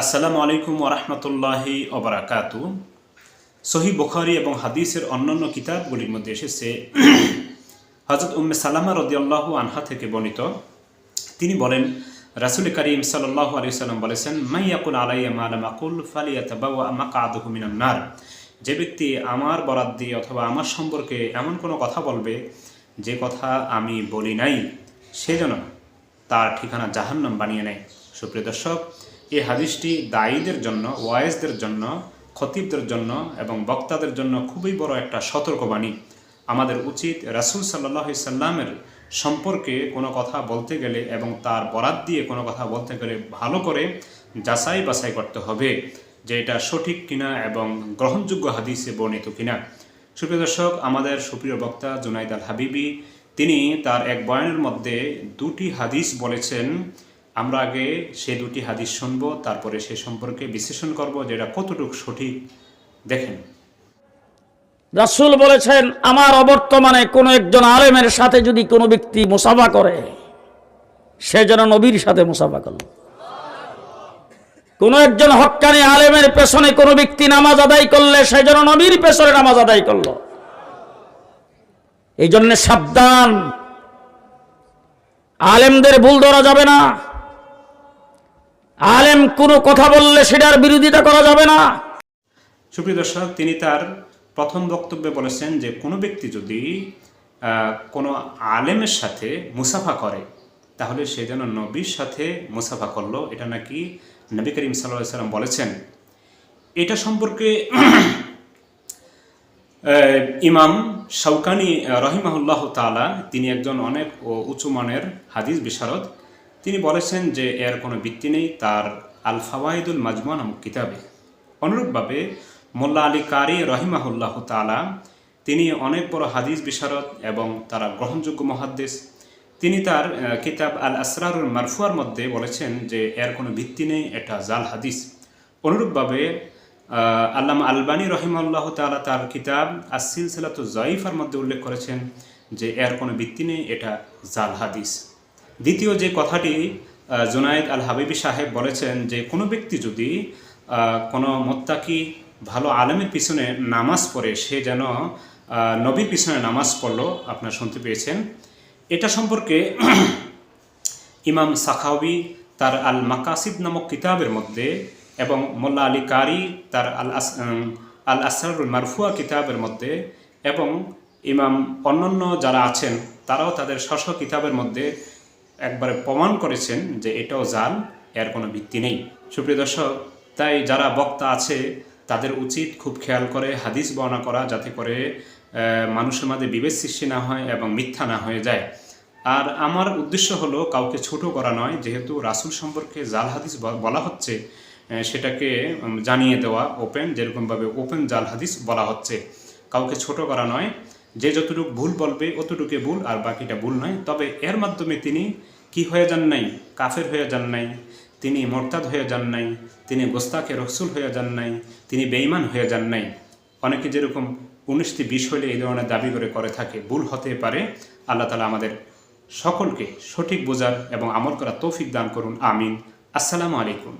আসসালামু আলাইকুম ওরহমতুল্লাহি ওবরাকাতু সহি বুখারি এবং হাদিসের অন্যান্য কিতাবগুলির মধ্যে এসেছে হজরত উম্মে সালামা রদিয়াল্লাহু আনহা থেকে বর্ণিত। তিনি বলেন, রাসুল করিম সাল্লাহ আলি সাল্লাম বলেছেন মাইয়াকুল আলাইয়া মালাম আকুল ফালিয়াতাবাউ আমাকা আদহু নার। যে ব্যক্তি আমার বরাদ দিয়ে অথবা আমার সম্পর্কে এমন কোনো কথা বলবে, যে কথা আমি বলি নাই, সে যেন তার ঠিকানা জাহান্নাম বানিয়ে নেয়। সুপ্রিয় দর্শক এই হাদিসটি দায়ীদের জন্য, ওয়াইজদের জন্য, খতিবদের জন্য এবং বক্তাদের জন্য খুবই বড় একটা সতর্কবাণী। আমাদের উচিত রাসুল সাল্লাহ সাল্লামের সম্পর্কে কোনো কথা বলতে গেলে এবং তার বরাত দিয়ে কোনো কথা বলতে গেলে ভালো করে যাচাই বাছাই করতে হবে, যে এটা সঠিক কিনা এবং গ্রহণযোগ্য হাদিসে বর্ণিত কিনা। সুপ্রিয় দর্শক, আমাদের সুপ্রিয় বক্তা জুনাইদ আল হাবিবি, তিনি তার এক বয়ানের মধ্যে দুটি হাদিস বলেছেন আমরা আগে সে দুটি হাদিস শুনব, তারপরে সে সম্পর্কে বিশ্লেষণ করব, যেটা কতটুকু সঠিক দেখেন। রাসূল বলেছেন, আমার অবর্তমানে কোনো একজন আলেমের সাথে যদি কোনো ব্যক্তি মুসাফা করে, সে যেন নবীর সাথে মুসাফা করল কোন একজন হকানি আলেমের পেছনে কোনো ব্যক্তি নামাজ আদায় করলে, সে যেন নবীর পেছনে নামাজ আদায় করল। এই জন্য সাবধান। আলেমদের ভুল ধরা যাবে না। আলেম কোনো কথা বললে সেটার বিরোধিতা করা যাবে না। সুপ্রিয় দর্শক, তিনি তার প্রথম বক্তব্যে বলেছেন যে কোনো ব্যক্তি যদি কোনো আলেমের সাথে মুসাফা করে, তাহলে সে যেন নবীর সাথে মুসাফা করল। এটা নাকি নবী করিম সাল্লাহ সাল্লাম বলেছেন। এটা সম্পর্কে ইমাম শৌকানি রহিমাহুল্লাহ তালা তিনি একজন অনেক উঁচু মানের হাদিস বিশারদ। তিনি বলেছেন যে এর কোনো ভিত্তি নেই তার আল ফাওয়াইদুল মাজমুয়া নামক কিতাবে। অনুরূপভাবে মোল্লা আলী কারি রহিমাহুল্লাহ তালা তিনি অনেক বড় হাদিস বিশারদ এবং তারা গ্রহণযোগ্য মহাদ্দেশ। তিনি তার কিতাব আল আসরারুল মারফুয়ার মধ্যে বলেছেন যে এর কোনো ভিত্তি নেই, এটা জাল হাদিস। অনুরূপভাবে আল্লামা আলবানী রহিমাল্লাহ তালা তার কিতাব আসিল সালাত জয়ীফার মধ্যে উল্লেখ করেছেন যে এর কোনো ভিত্তি নেই, এটা জাল হাদিস। দ্বিতীয় যে কথাটি আহ, জুনায়েদ আল হাবিবি সাহেব বলেছেন যে কোনো ব্যক্তি যদি কোনো মোত্তাকি ভালো আলেমের পিছনে নামাজ পড়ে সে যেন নবীর পিছনে নামাজ পড়ল আপনারা শুনতে পেয়েছেন। এটা সম্পর্কে ইমাম সাখাওয়ি তার আল মাকাসিদ নামক কিতাবের মধ্যে এবং মোল্লা আলী কারি তার আল আস আল আসরুল মারফুয়া কিতাবের মধ্যে এবং ইমাম অন্যান্য যারা আছেন তারাও তাদের স্ব কিতাবের মধ্যে একবারে প্রমাণ করেছেন যে এটাও জাল, এর কোনো ভিত্তি নেই। সুপ্রিয় দর্শক, তাই যারা বক্তা আছে, তাদের উচিত খুব খেয়াল করে হাদিস বর্ণনা করা যাতে করে মানুষের মাঝে বিভেদ সৃষ্টি না হয় এবং মিথ্যা না হয়ে যায়। আর আমার উদ্দেশ্য হলো কাউকে ছোট করা নয়, যেহেতু রাসূল সম্পর্কে জাল হাদিস বলা হচ্ছে সেটাকে জানিয়ে দেওয়া ওপেন যেরকমভাবে ওপেন জাল হাদিস বলা হচ্ছে। কাউকে ছোট করা নয় যে যতটুকু ভুল বলবে, অতটুকু ভুল আর বাকিটা ভুল নয়। তবে এর মাধ্যমে তিনি কি হয়ে যান নাই? কাফের হয়ে যান নাই। তিনি মোরতাদ হয়ে যান নাই। তিনি গোস্তাকে রসুল হয়ে যান নাই। তিনি বেঈমান হয়ে যান নাই। অনেকে যেরকম উনিশটি বিষ হলে এই ধরনের দাবি করে করে থাকে, ভুল হতে পারে। আল্লাহ তালা আমাদের সকলকে সঠিক বোঝার এবং আমল করা তৌফিক দান করুন। আমিন। আসসালামু আলাইকুম।